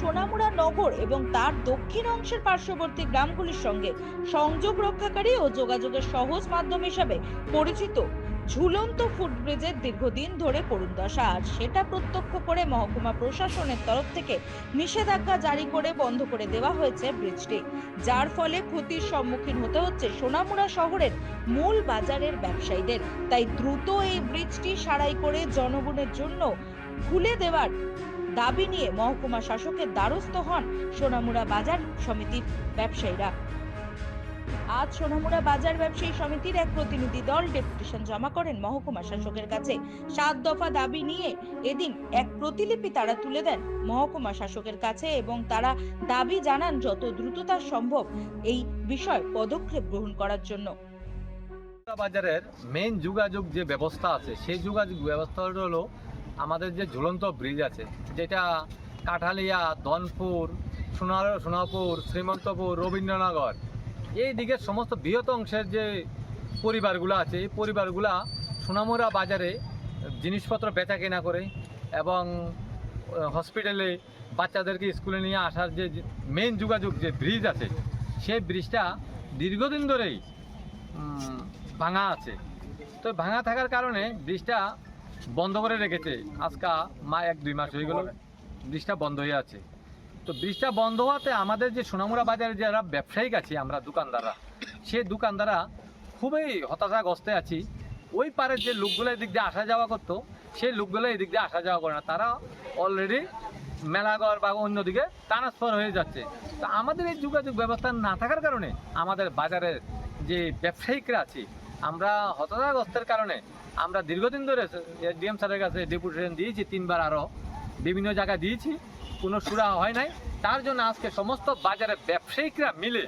সোনামুড়া নগর এবং তার দক্ষিণ অংশের পার্শ্ববর্তী গ্রামগুলির সঙ্গে সংযোগ রক্ষাকারী ও যোগাযোগের সহজ মাধ্যম হিসাবে পরিচিত। ঝুলন্ত ফুটব্রিজের দীর্ঘদিন ধরে করুণ দশা, আর সেটা প্রত্যক্ষ করে মহকুমা প্রশাসনের তরফ থেকে নিষেধাজ্ঞা জারি করে বন্ধ করে দেওয়া হয়েছে ব্রিজটি। যার ফলে ক্ষতির সম্মুখীন হতে হচ্ছে সোনামুড়া শহরের মূল বাজারের ব্যবসায়ীদের। তাই দ্রুত এই ব্রিজটি সারাই করে জনগণের জন্য খুলে দেওয়ার দাবি নিয়ে মহকুমা শাসকের দ্বারস্থ হন সোনামুড়া বাজার সমিতির ব্যবসায়ীরা। আজ সোনামুড়া বাজার ব্যবসায়ী সমিতির এক প্রতিনিধি দল ডেপুটেশন জমা করেন মহকুমা শাসকের কাছে। সাত দফা দাবি নিয়ে এদিন এক প্রতিলিপি তারা তুলে দেন মহকুমা শাসকের কাছে এবং তারা দাবি জানান যত দ্রুততা সম্ভব এই বিষয় পদক্ষেপ গ্রহণ করার জন্য। বাজারের মেইন যোগাযোগ যে ব্যবস্থা আছে, সেই যোগাযোগ ব্যবস্থাটা হলো আমাদের যে ঝুলন্ত ব্রিজ আছে, যেটা কাঠালিয়া দনপুর সোনার, সোনাপুর, শ্রীমন্তপুর, রবীন্দ্রনগর, এই দিকের সমস্ত বৃহৎ অংশের যে পরিবারগুলো আছে, এই পরিবারগুলা সোনামুড়া বাজারে জিনিসপত্র বেচা কেনা করে এবং হসপিটালে বাচ্চাদেরকে স্কুলে নিয়ে আসার যে মেন যোগাযোগ যে ব্রিজ আছে, সেই ব্রিজটা দীর্ঘদিন ধরেই ভাঙা আছে। তো ভাঙা থাকার কারণে ব্রিজটা বন্ধ করে রেখেছে। আজকা মা এক দুই মাস হয়ে গেল ব্রিজটা বন্ধ হয়ে আছে। তো ব্রিজটা বন্ধ হওয়াতে আমাদের যে সোনামুড়া বাজারে যারা ব্যবসায়িক আছি, আমরা দোকানদাররা, সে দোকানদাররা খুবই হতাশাগ্রস্তে আছি। ওই পারের যে লোকগুলো এদিক দিয়ে আসা যাওয়া করতো, সেই লোকগুলো এদিক দিয়ে আসা যাওয়া করে না। তারা অলরেডি মেলাঘর বা অন্যদিকে ট্রান্সফার হয়ে যাচ্ছে। তো আমাদের এই যোগাযোগ ব্যবস্থা না থাকার কারণে আমাদের বাজারের যে ব্যবসায়িকরা আছি, আমরা হতাশাগ্রস্তের কারণে আমরা দীর্ঘদিন ধরে ডিএম স্যারের কাছে ডেপুটেশন দিয়েছি, তিনবার আরও বিভিন্ন জায়গায় দিয়েছি, কোনো সুরা হয় নাই। তার জন্য আজকে সমস্ত বাজারের ব্যবসায়িকরা মিলে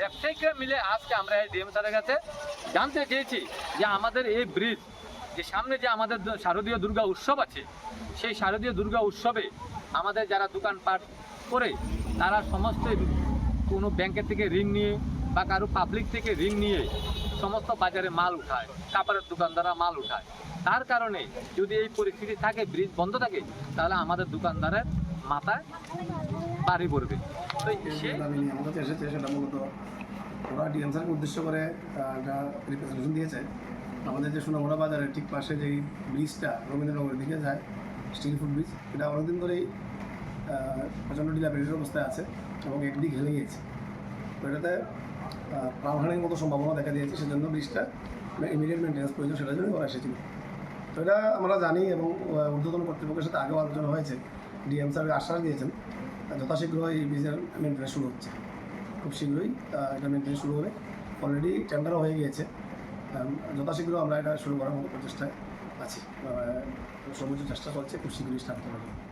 ব্যবসায়িকরা মিলে আজকে আমরা এই ডিএম স্যারের কাছে জানতে চেয়েছি যে আমাদের এই ব্রিজ, যে সামনে যে আমাদের শারদীয় দুর্গা উৎসব আছে, সেই শারদীয় দুর্গা উৎসবে আমাদের যারা দোকানপাট করে, তারা সমস্ত কোনো ব্যাংকের থেকে ঋণ নিয়ে বা কারও পাবলিক থেকে ঋণ নিয়ে সমস্ত বাজারে মাল উঠায়, কাপড়ের দোকানদাররা মাল উঠায়। তার কারণে যদি এই পরিস্থিতি থাকে, ব্রিজ বন্ধ থাকে, তাহলে আমাদের দোকানদারের মাথায় বাড়ি পড়বে। কাছে এসেছে, সেটা মূলত উদ্দেশ্য করে দিয়েছে। আমাদের যে সোনামুড়া বাজারের ঠিক পাশে যেই ব্রিজটা, রবীন্দ্রনগরের দিকে যায়, স্টিল ফুড ব্রিজ, এটা অনেকদিন ধরেই প্রচণ্ড ডিলাবিলিটির অবস্থায় আছে এবং একদিক হেলে গিয়েছে। তো এটাতে প্রাণহানির মতো সম্ভাবনা দেখা দিয়েছে সেজন্য ব্রিজটা ইমিডিয়েট মেনটেন্স প্রয়োজন সেটার জন্য ওরা এসেছিল। তো এটা আমরা জানি এবং ঊর্ধ্বতন কর্তৃপক্ষের সাথে আগেও আলোচনা হয়েছে। ডিএম স্যার আশ্বাস দিয়েছেন যথাশীঘ্র এই ব্রিজের মেনটেন্স শুরু হচ্ছে। খুব শীঘ্রই এটা মেনটেন্স শুরু হবে। অলরেডি টেন্ডারও হয়ে গিয়েছে। যথাশীঘ্র আমরা এটা শুরু করার মতো প্রচেষ্টায় আছি। সর্বোচ্চ চেষ্টা করছে খুব শীঘ্রই স্টার্ট করার জন্য।